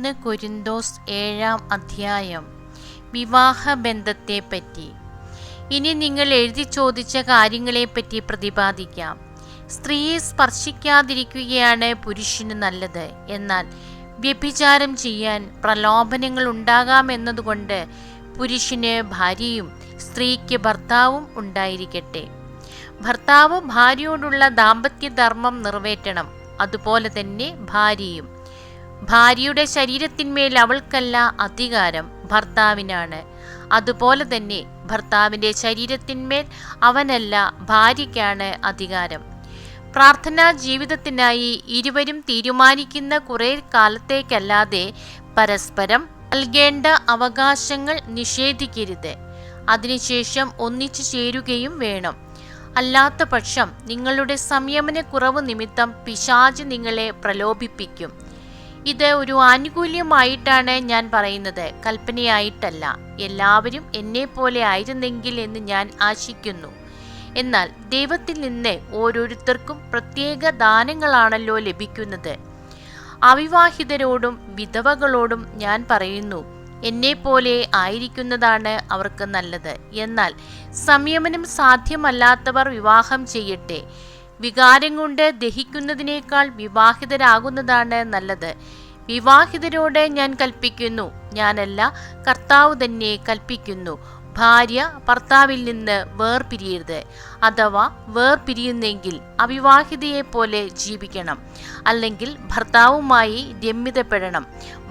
ഒന്ന് കൊരിന്തോസ് ഏഴാം അധ്യായം. വിവാഹബന്ധത്തെപ്പറ്റി. ഇനി നിങ്ങൾ എഴുതി ചോദിച്ച കാര്യങ്ങളെപ്പറ്റി പ്രതിപാദിക്കാം. സ്ത്രീയെ സ്പർശിക്കാതിരിക്കുകയാണ് പുരുഷന് നല്ലത്. എന്നാൽ വ്യഭിചാരം ചെയ്യാൻ പ്രലോഭനങ്ങൾ ഉണ്ടാകാമെന്നതുകൊണ്ട് പുരുഷന് ഭാര്യയും സ്ത്രീക്ക് ഭർത്താവും ഉണ്ടായിരിക്കട്ടെ. ഭർത്താവ് ഭാര്യയോടുള്ള ദാമ്പത്യധർമ്മം നിറവേറ്റണം. അതുപോലെ തന്നെ ഭാര്യയും. ഭാര്യയുടെ ശരീരത്തിന്മേൽ അവൾക്കല്ല അധികാരം ഭർത്താവിനാണ്. അതുപോലെ തന്നെ ഭർത്താവിന്റെ ശരീരത്തിന്മേൽ അവനല്ല ഭാര്യയ്ക്കാണ് അധികാരം. പ്രാർത്ഥനാ ജീവിതത്തിനായി ഇരുവരും തീരുമാനിക്കുന്ന കുറെ കാലത്തേക്കല്ലാതെ പരസ്പരം നൽകേണ്ട അവകാശങ്ങൾ നിഷേധിക്കരുത്. അതിനുശേഷം ഒന്നിച്ചു ചേരുകയും വേണം. അല്ലാത്ത പക്ഷം നിങ്ങളുടെ സംയമനക്കുറവ് നിമിത്തം പിശാജ് നിങ്ങളെ പ്രലോഭിപ്പിക്കും. ഇത് ഒരു ആനുകൂല്യമായിട്ടാണ് ഞാൻ പറയുന്നത്. കൽപ്പനയായിട്ടല്ല. എല്ലാവരും എന്നെ പോലെ ആയിരുന്നെങ്കിൽ എന്ന് ഞാൻ ആശിക്കുന്നു. എന്നാൽ ദൈവത്തിൽ നിന്ന് ഓരോരുത്തർക്കും പ്രത്യേക ദാനങ്ങളാണല്ലോ ലഭിക്കുന്നത്. അവിവാഹിതരോടും വിധവകളോടും ഞാൻ പറയുന്നു എന്നെ പോലെ ആയിരിക്കുന്നതാണ് അവർക്ക് നല്ലത്. എന്നാൽ സംയമനം സാധ്യമല്ലാത്തവർ വിവാഹം ചെയ്യട്ടെ. വികാരം കൊണ്ട് ദഹിക്കുന്നതിനേക്കാൾ വിവാഹിതരാകുന്നതാണ് നല്ലത്. വിവാഹിതരോട് ഞാൻ കൽപ്പിക്കുന്നു. ഞാനല്ല കർത്താവ് തന്നെ കൽപ്പിക്കുന്നു. ഭാര്യ ഭർത്താവിൽ നിന്ന് വേർപിരിയരുത്. അഥവാ വേർപിരിയുന്നെങ്കിൽ അവിവാഹിതയെ പോലെ ജീവിക്കണം. അല്ലെങ്കിൽ ഭർത്താവുമായി രമ്യതപ്പെടണം.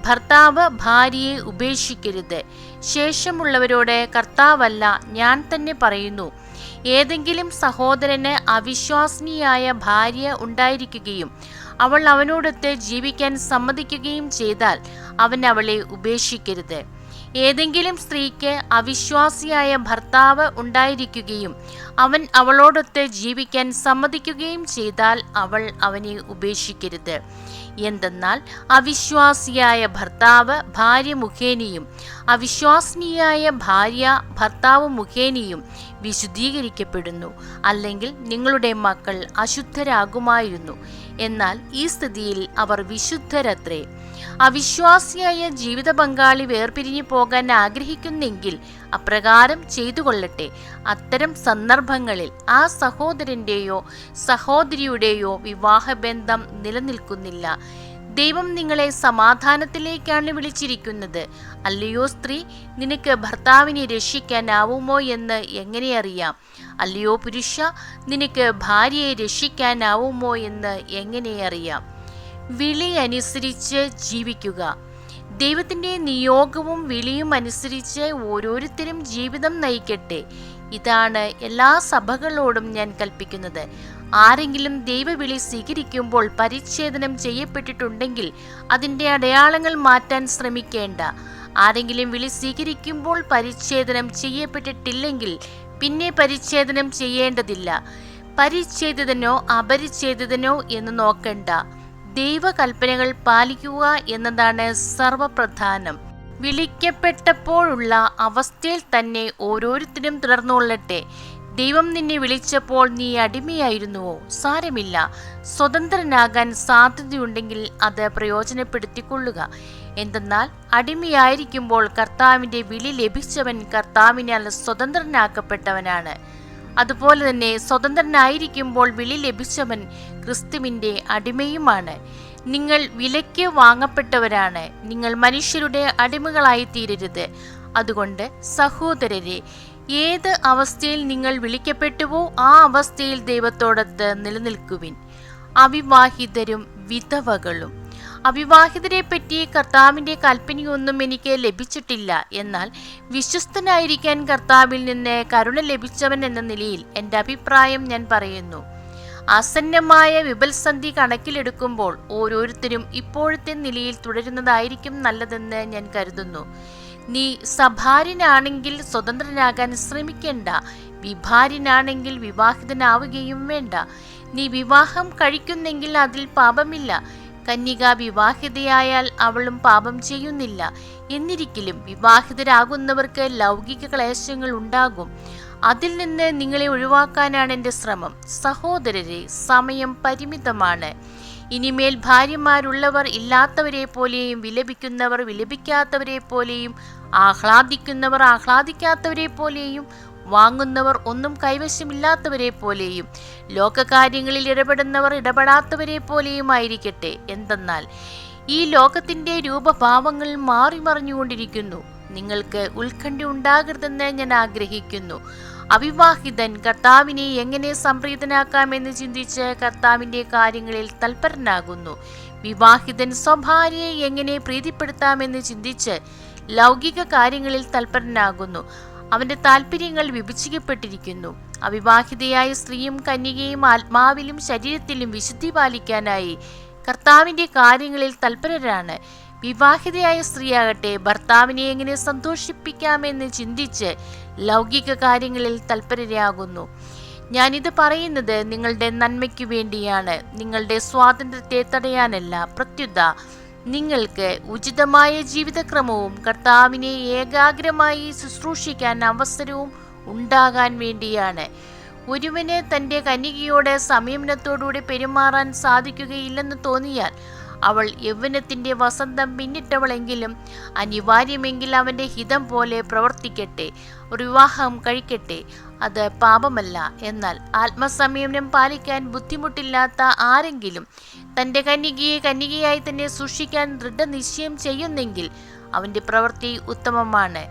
ഭർത്താവ് ഭാര്യയെ ഉപേക്ഷിക്കരുത്. ശേഷമുള്ളവരോട് കർത്താവല്ല ഞാൻ തന്നെ പറയുന്നു. ഏതെങ്കിലും സഹോദരന് അവിശ്വാസിനിയായ ഭാര്യ ഉണ്ടായിരിക്കുകയും അവൾ അവനോടൊത്ത് ജീവിക്കാൻ സമ്മതിക്കുകയും ചെയ്താൽ അവൻ അവളെ ഉപേക്ഷിക്കരുത്. ഏതെങ്കിലും സ്ത്രീക്ക് അവിശ്വാസിയായ ഭർത്താവ് ഉണ്ടായിരിക്കുകയും അവൻ അവളോടൊത്ത് ജീവിക്കാൻ സമ്മതിക്കുകയും ചെയ്താൽ അവൾ അവനെ ഉപേക്ഷിക്കരുത്. എന്തെന്നാൽ അവിശ്വാസിയായ ഭർത്താവ് ഭാര്യ മുഖേനയും അവിശ്വാസിനിയായ ഭാര്യ ഭർത്താവ് മുഖേനയും വിശുദ്ധീകരിക്കപ്പെടുന്നു. അല്ലെങ്കിൽ നിങ്ങളുടെ മക്കൾ അശുദ്ധരാകുമായിരുന്നു. എന്നാൽ ഈ സ്ഥിതിയിൽ അവർ വിശുദ്ധരത്രേ. അവിശ്വാസിയായ ജീവിത പങ്കാളി വേർപിരിഞ്ഞു പോകാൻ ആഗ്രഹിക്കുന്നെങ്കിൽ അപ്രകാരം ചെയ്തു കൊള്ളട്ടെ അത്തരം സന്ദർഭങ്ങളിൽ ആ സഹോദരന്റെയോ സഹോദരിയുടെയോ വിവാഹബന്ധം നിലനിൽക്കുന്നില്ല. ദൈവം നിങ്ങളെ സമാധാനത്തിലേക്കാണ് വിളിച്ചിരിക്കുന്നത്. അല്ലയോ സ്ത്രീ നിനക്ക് ഭർത്താവിനെ രക്ഷിക്കാനാവുമോ എന്ന് എങ്ങനെ അറിയാം? അല്ലയോ പുരുഷ നിനക്ക് ഭാര്യയെ രക്ഷിക്കാനാവുമോ എന്ന് എങ്ങനെ അറിയാം? വിളി അനുസരിച്ച് ജീവിക്കുക. ദൈവത്തിന്റെ നിയോഗവും വിളിയും അനുസരിച്ച് ഓരോരുത്തരും ജീവിതം നയിക്കട്ടെ. ഇതാണ് എല്ലാ സഭകളോടും ഞാൻ കൽപ്പിക്കുന്നത്. ആരെങ്കിലും ദൈവവിളി സ്വീകരിക്കുമ്പോൾ പരിച്ഛേദനം ചെയ്യപ്പെട്ടിട്ടുണ്ടെങ്കിൽ അതിന്റെ അടയാളങ്ങൾ മാറ്റാൻ ശ്രമിക്കേണ്ട. ആരെങ്കിലും വിളി സ്വീകരിക്കുമ്പോൾ പരിച്ഛേദനം ചെയ്യപ്പെട്ടിട്ടില്ലെങ്കിൽ പിന്നെ പരിച്ഛേദനം ചെയ്യേണ്ടതില്ല. പരിച്ഛേദിതനോ അപരിച്ഛേദിതനോ എന്ന് നോക്കണ്ട. ദൈവകൽപ്പനകൾ പാലിക്കുക എന്നതാണ് സർവപ്രധാനം. വിളിക്കപ്പെട്ടപ്പോഴുള്ള അവസ്ഥയിൽ തന്നെ ഓരോരുത്തരും തുടർന്നുകൊള്ളട്ടെ. ദൈവം നിന്നെ വിളിച്ചപ്പോൾ നീ അടിമയായിരുന്നുവോ? സാരമില്ല. സ്വതന്ത്രനാകാൻ സാധ്യതയുണ്ടെങ്കിൽ അത് പ്രയോജനപ്പെടുത്തിക്കൊള്ളുക. എന്തെന്നാൽ അടിമയായിരിക്കുമ്പോൾ കർത്താവിന്റെ വിളി ലഭിച്ചവൻ കർത്താവിനാൽ സ്വതന്ത്രനാക്കപ്പെട്ടവനാണ്. അതുപോലെ തന്നെ സ്വതന്ത്രനായിരിക്കുമ്പോൾ വിളി ലഭിച്ചവൻ ക്രിസ്തുവിന്റെ അടിമയുമാണ്. നിങ്ങൾ വിലയ്ക്ക് വാങ്ങപ്പെട്ടവരാണ്. നിങ്ങൾ മനുഷ്യരുടെ അടിമകളായി തീരരുത്. അതുകൊണ്ട് സഹോദരരെ ഏത് അവസ്ഥയിൽ നിങ്ങൾ വിളിക്കപ്പെട്ടുവോ ആ അവസ്ഥയിൽ ദൈവത്തോടൊത്ത് നിലനിൽക്കുവിൻ. അവിവാഹിതരും വിധവകളും. അവിവാഹിതരെ പറ്റി കർത്താവിന്റെ കൽപ്പനയൊന്നും എനിക്ക് ലഭിച്ചിട്ടില്ല. എന്നാൽ വിശ്വസ്തനായിരിക്കാൻ കർത്താവിൽ നിന്ന് കരുണ ലഭിച്ചവൻ എന്ന നിലയിൽ എന്റെ അഭിപ്രായം ഞാൻ പറയുന്നു. ആസന്നമായ വിപൽസന്ധി കണക്കിലെടുക്കുമ്പോൾ ഓരോരുത്തരും ഇപ്പോഴത്തെ നിലയിൽ തുടരുന്നതായിരിക്കും നല്ലതെന്ന് ഞാൻ കരുതുന്നു. നീ സഭാര്യനാണെങ്കിൽ സ്വതന്ത്രനാകാൻ ശ്രമിക്കേണ്ട വിഭാര്യനാണെങ്കിൽ വിവാഹിതനാവുകയും വേണ്ട. നീ വിവാഹം കഴിക്കുന്നെങ്കിൽ അതിൽ പാപമില്ല. കന്യക വിവാഹിതയായാൽ അവളും പാപം ചെയ്യുന്നില്ല. എന്നിരിക്കലും വിവാഹിതരാകുന്നവർക്ക് ലൗകിക ക്ലേശങ്ങൾ ഉണ്ടാകും. അതിൽ നിന്ന് നിങ്ങളെ ഒഴിവാക്കാനാണ് എന്റെ ശ്രമം. സഹോദരരെ സമയം പരിമിതമാണ്. ഇനിമേൽ ഭാര്യമാരുള്ളവർ ഇല്ലാത്തവരെ പോലെയും വിലപിക്കുന്നവർ വിലപിക്കാത്തവരെ പോലെയും ആഹ്ലാദിക്കുന്നവർ ആഹ്ലാദിക്കാത്തവരെ പോലെയും വാങ്ങുന്നവർ ഒന്നും കൈവശമില്ലാത്തവരെ പോലെയും ലോകകാര്യങ്ങളിൽ ഇടപെടുന്നവർ ഇടപെടാത്തവരെ പോലെയും ആയിരിക്കട്ടെ എന്തെന്നാൽ ഈ ലോകത്തിന്റെ രൂപഭാവങ്ങൾ മാറി മറിഞ്ഞുകൊണ്ടിരിക്കുന്നു നിങ്ങൾക്ക് ഉത്കണ്ഠ ഉണ്ടാകരുതെന്ന് ഞാൻ ആഗ്രഹിക്കുന്നു. അവിവാഹിതൻ കർത്താവിനെ എങ്ങനെ സംപ്രീതനാക്കാമെന്ന് ചിന്തിച്ച് കർത്താവിന്റെ കാര്യങ്ങളിൽ തൽപരനാകുന്നു. വിവാഹിതൻ സ്വഭാര്യയെ എങ്ങനെ പ്രീതിപ്പെടുത്താമെന്ന് ചിന്തിച്ച് ലൗകിക കാര്യങ്ങളിൽ തൽപരനാകുന്നു. അവന്റെ താല്പര്യങ്ങൾ വിഭജിക്കപ്പെട്ടിരിക്കുന്നു. അവിവാഹിതയായ സ്ത്രീയും കന്യകയും ആത്മാവിലും ശരീരത്തിലും വിശുദ്ധി പാലിക്കാനായി കർത്താവിന്റെ കാര്യങ്ങളിൽ തൽപരരാണ്. വിവാഹിതയായ സ്ത്രീയാകട്ടെ ഭർത്താവിനെ എങ്ങനെ സന്തോഷിപ്പിക്കാമെന്ന് ചിന്തിച്ച് ലൗകിക കാര്യങ്ങളിൽ തൽപരരാകുന്നു. ഞാനിത് പറയുന്നത് നിങ്ങളുടെ നന്മയ്ക്കു വേണ്ടിയാണ്. നിങ്ങളുടെ സ്വാതന്ത്ര്യത്തെ തടയാനല്ല. പ്രത്യുത നിങ്ങൾക്ക് ഉചിതമായ ജീവിതക്രമവും കർത്താവിനെ ഏകാഗ്രമായി ശുശ്രൂഷിക്കാൻ അവസരവും ഉണ്ടാകാൻ വേണ്ടിയാണ്. ഒരുവന് തന്റെ കന്യകയോട് സംയമനത്തോടുകൂടി പെരുമാറാൻ സാധിക്കുകയില്ലെന്ന് തോന്നിയാൽ അവൾ യൗവനത്തിന്റെ വസന്തം പിന്നിട്ടവളെങ്കിലും അനിവാര്യമെങ്കിൽ അവന്റെ ഹിതം പോലെ പ്രവർത്തിക്കട്ടെ ഒരു വിവാഹം കഴിക്കട്ടെ അത് പാപമല്ല. എന്നാൽ ആത്മസംയമനം പാലിക്കാൻ ബുദ്ധിമുട്ടില്ലാത്ത ആരെങ്കിലും തന്റെ കന്യകയെ കന്യകയായി തന്നെ സൂക്ഷിക്കാൻ ദൃഢനിശ്ചയം ചെയ്യുന്നെങ്കിൽ അവന്റെ പ്രവൃത്തി ഉത്തമമാണ്.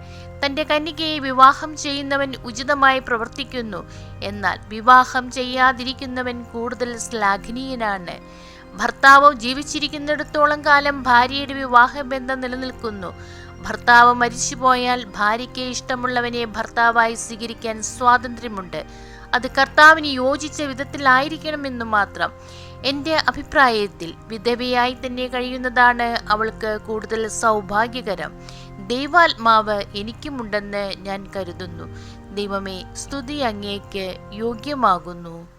തന്റെ കന്യകയെ വിവാഹം ചെയ്യുന്നവൻ ഉചിതമായി പ്രവർത്തിക്കുന്നു. എന്നാൽ വിവാഹം ചെയ്യാതിരിക്കുന്നവൻ കൂടുതൽ ശ്ലാഘനീയനാണ്. ഭർത്താവ് ജീവിച്ചിരിക്കുന്നിടത്തോളം കാലം ഭാര്യയുടെ വിവാഹബന്ധം നിലനിൽക്കുന്നു. ഭർത്താവ് മരിച്ചുപോയാൽ ഭാര്യയ്ക്ക് ഇഷ്ടമുള്ളവനെ ഭർത്താവായി സ്വീകരിക്കാൻ സ്വാതന്ത്ര്യമുണ്ട്. അത് കർത്താവിന് യോജിച്ച വിധത്തിലായിരിക്കണമെന്നു മാത്രം. എന്റെ അഭിപ്രായത്തിൽ വിധവയായി തന്നെ കഴിയുന്നതാണ് അവൾക്ക് കൂടുതൽ സൗഭാഗ്യകരം. ദൈവാത്മാവ് എനിക്കുമുണ്ടെന്ന് ഞാൻ കരുതുന്നു. ദൈവമേ സ്തുതി അങ്ങേക്ക് യോഗ്യമാകുന്നു.